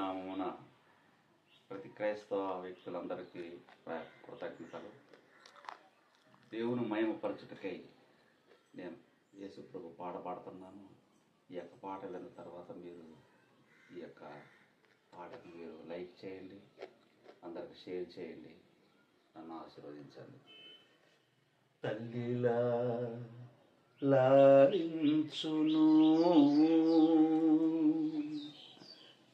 నామమున ప్రతి క్రైస్తవ వ్యక్తులందరికీ కృతజ్ఞతలు. దేవుని మయమపరచుటకై నేను యేసు ప్రభు పాట పాడుతున్నాను. ఈ యొక్క పాట విన్న తర్వాత మీరు ఈ యొక్క పాటకు మీరు లైక్ చేయండి. అందరికి షేర్ చేయండి. నన్ను ఆశీర్వదించండి. తల్లిలా లాలించును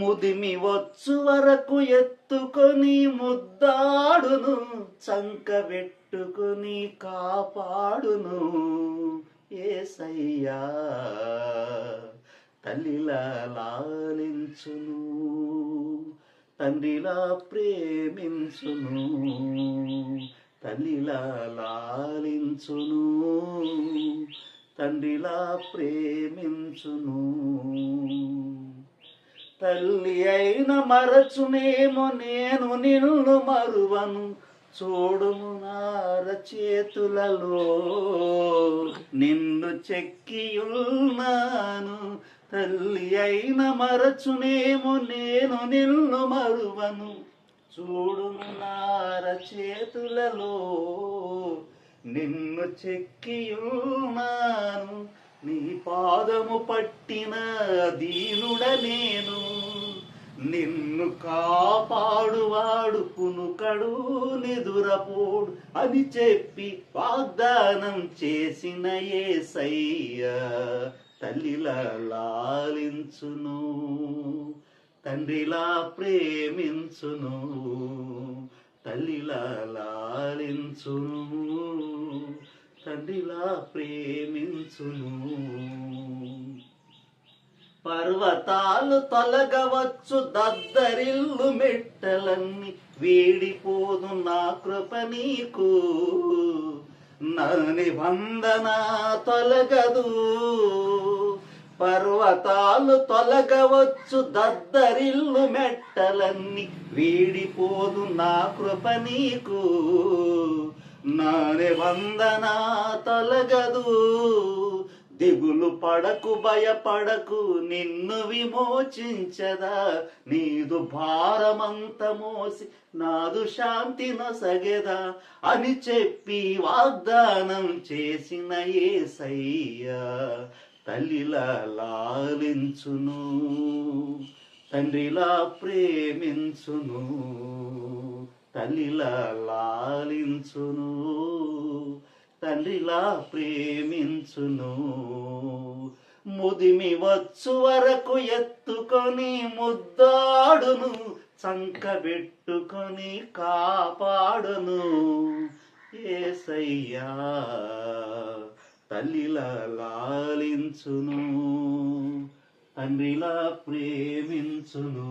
ముదిమి వచ్చు వరకు ఎత్తుకొని ముద్దాడును చంకబెట్టుకొని కాపాడును. ఏసయ్యా తల్లిలా లాలించును తండ్రిలా ప్రేమించును తల్లిలా లాలించును తండ్రిలా ప్రేమించును. తల్లి అయిన మరచునేమో నేను నిన్ను మరువను. చూడుము నార చేతులలో నిన్ను చెక్కియున్నాను. తల్లి అయిన మరచునేమో నేను నిన్ను మరువను. చూడుము నార చేతులలో నిన్ను చెక్కియున్నాను. నీ పాదము పట్టిన దీనుడ నేను. నిన్ను కాపాడువాడు పునుకడు నిదురపోడు అని చెప్పి వాగ్దానం చేసిన ఏసయ్య తల్లిలా లాలించును తండ్రిలా ప్రేమించును తల్లిలా లాలించును. తండ్రిలా ప్రేమించును. పర్వతాలు తొలగవచ్చు దద్దరిల్లు మెట్టలన్నీ వేడిపోదు నా కృప నీకు. నా నిబంధన తొలగదు. పర్వతాలు తొలగవచ్చు దద్దరిల్లు మెట్టలన్నీ వీడిపోదు నా కృప నీకు. నానే వందనా తొలగదు. దిగులు పడకు భయపడకు నిన్ను విమోచించదా. నీదు భారమంత మోసి నాదు శాంతి నొసగెదా అని చెప్పి వాగ్దానం చేసిన ఏసయ్యా తల్లిలా లాలించును తండ్రిలా ప్రేమించును. తల్లిలా లాలించును తండ్రిలా ప్రేమించును. ముదిమి వచ్చు వరకు ఎత్తుకొని ముద్దాడును చంకబెట్టుకొని కాపాడును. ఏసయ్యా తల్లిలా లాలించును తండ్రిలా ప్రేమించును.